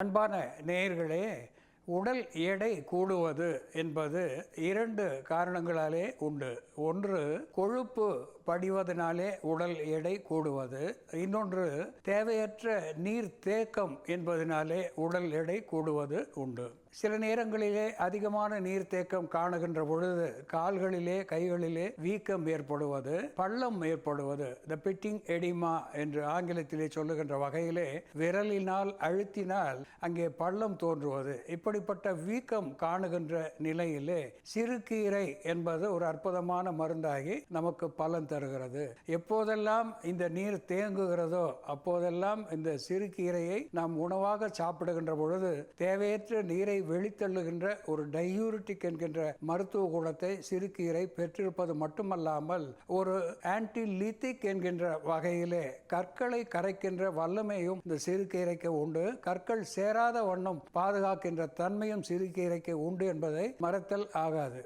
அன்பான நேயர்களே உடல் எடை கூடுவது என்பது இரண்டு காரணங்களாலே உண்டு. ஒன்று கொழுப்பு படிவதனாலே உடல் எடை கூடுவது. இன்னொன்று தேவையற்ற நீர் தேக்கம் என்பதனாலே உடல் எடை கூடுவது உண்டு. சில நேரங்களிலே அதிகமான நீர்த்தேக்கம் காணுகின்ற பொழுது கால்களிலே கைகளிலே வீக்கம் ஏற்படுவது பள்ளம் ஏற்படுவது. த பிட்டிங் எடிமா என்று ஆங்கிலத்திலே சொல்லுகின்ற வகையிலே விரலினால் அழுத்தினால் அங்கே பள்ளம் தோன்றுவது. இப்படி அப்படிப்பட்ட வீக்கம் காணுகின்ற நிலையிலே சிறுகீரை என்பது ஒரு அற்புதமான மருந்தாகி நமக்கு பலன் தருகிறது. எப்போதெல்லாம் இந்த நீர் தேங்குகிறதோ அப்போதெல்லாம் இந்த சிறுகீரையை நாம் உணவாக சாப்பிடுகின்ற பொழுது தேவையற்ற நீரை வெளித்தள்ளுகின்ற ஒரு டையூரிட்டிக் என்கின்ற மருத்துவ குணத்தை சிறுகீரை பெற்றிருப்பது மட்டுமல்லாமல் ஒரு ஆன்டி லித்திக் என்கின்ற வகையிலே கற்களை கரைக்கின்ற வல்லமையும் இந்த சிறுகீரைக்கு உண்டு. கற்கள் சேராத வண்ணம் பாதுகாக்கின்ற தன்மையும் சிறுகீரைக்கு உண்டு என்பதை மறத்தல் ஆகாது.